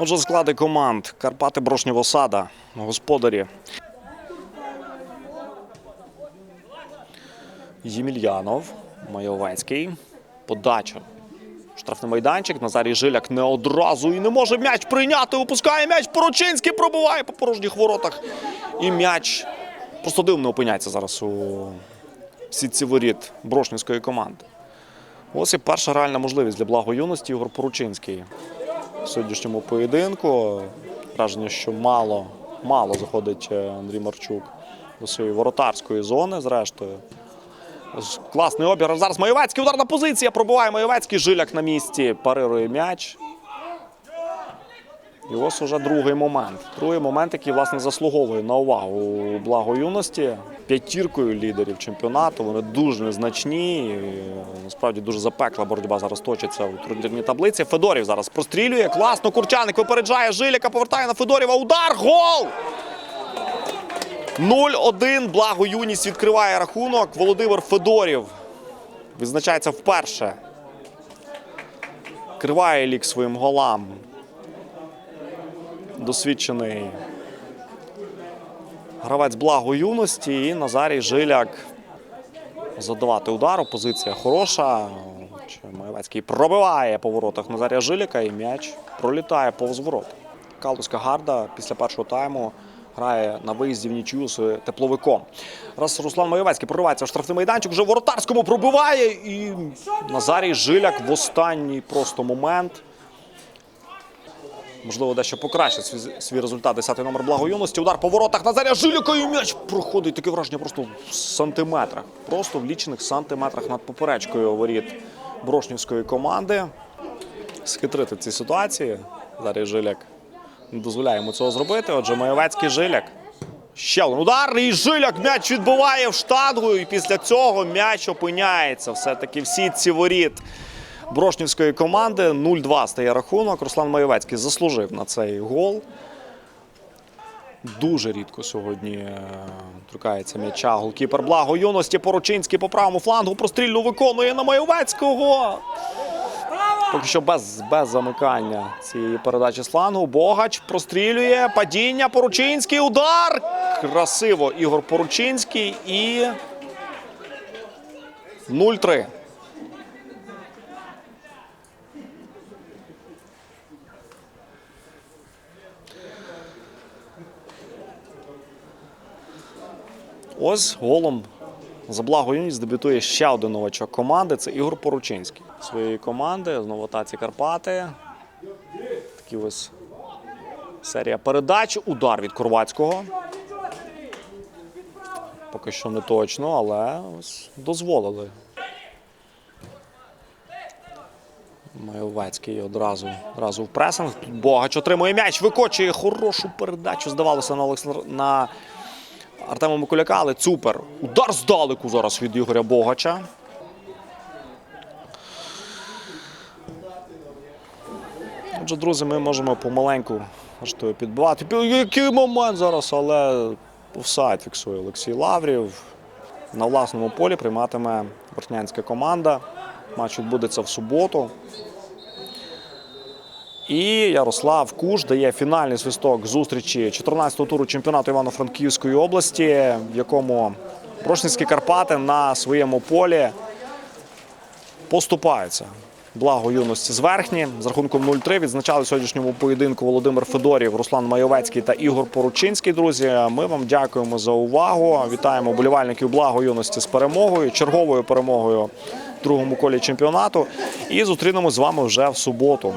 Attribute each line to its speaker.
Speaker 1: Отже, склади команд Карпати Брошнєва Сада, господарі. Ємельянов, Майовецький. Подача. Штрафний майданчик. Назарій Жиляк не одразу і не може м'яч прийняти. Опускає м'яч. Порочинський пробиває по порожніх воротах. І м'яч просто дивно опиняється зараз у сітці воріт Брошнівської команди. Ось і перша реальна можливість для благо юності Ігор Поручинський в сьогоднішньому поєдинку. Враження, що мало, мало заходить е, Андрій Марчук до своєї воротарської зони, зрештою. Класний обір. Зараз Маєвецький ударна позиція. Пробуває Маєвецький. Жиляк на місці. Парирує м'яч. І ось уже другий момент. Другий момент, який власне заслуговує на увагу благо юності. П'ятіркою лідерів чемпіонату. Вони дуже незначні. Насправді дуже запекла боротьба зараз точиться у турнірній таблиці. Федорів зараз прострілює. Класно. Курчаник випереджає Жиляка, повертає на Федорєва. Удар! Гол! 0-1. Благо юність відкриває рахунок. Володимир Федорів відзначається вперше. Криває лік своїм голам. Досвідчений гравець благо юності і Назарій Жиляк. Задавати удар. Позиція хороша. Маєвецький пробиває по воротах Назарія Жиляка і м'яч пролітає повз ворот. Калузька гарда після першого тайму грає на виїзді в нічию з тепловиком. Раз Руслан Маєвецький проривається в штрафний майданчик, вже воротарському пробиває. І Назарій Жиляк в останній просто момент. Можливо, дещо покращить свій, свій результат. Десятий номер благо юності. Удар по воротах Назаря Жиляка і м'яч проходить. Таке враження просто в сантиметрах. Просто в лічених сантиметрах над поперечкою воріт брошнівської команди. Схитрити ці ситуації. Назарій Жиляк не дозволяє йому цього зробити. Отже, Маєвецький Жиляк. Ще один удар. І Жиляк м'яч відбиває в штангу. І після цього м'яч опиняється. Все-таки всі ці воріт Брошнівської команди 0-2 стає рахунок. Руслан Маєвецький заслужив на цей гол. Дуже рідко сьогодні е, торкається м'яча. Голкіпер благо юності Порочинський по правому флангу прострільну виконує на Маєвецького. Поки що без, без замикання цієї передачі з флангу. Богач прострілює. Падіння. Поручинський. Удар. Красиво Ігор Поручинський і 0-3. Ось голом за благо юність дебютує ще один новачок команди. Це Ігор Поручинський. Своєї команди з Новотаці Карпати. Такі ось серія передач. Удар від Корвацького. Поки що не точно, але ось дозволили. Майовецький одразу, одразу в пресинг. Богач отримує м'яч, викочує хорошу передачу. Здавалося на Олександр на Артема Микуляка, але цупер. Удар здалеку зараз від Ігоря Богача. Отже, друзі, ми можемо помаленьку підбивати. Який момент зараз, але офсайд фіксує Олексій Лаврів. На власному полі прийматиме Бортнянська команда. Матч відбудеться в суботу. І Ярослав Куш дає фінальний свисток зустрічі 14-го туру чемпіонату Івано-Франківської області, в якому Брошницькі Карпати на своєму полі поступаються. Благо юності з верхні з рахунком 0-3 відзначали в сьогоднішньому поєдинку Володимир Федорів, Руслан Майовецький та Ігор Поручинський. Друзі, ми вам дякуємо за увагу. Вітаємо болівальників благо юності з перемогою, черговою перемогою в другому колі чемпіонату. І зустрінемось з вами вже в суботу.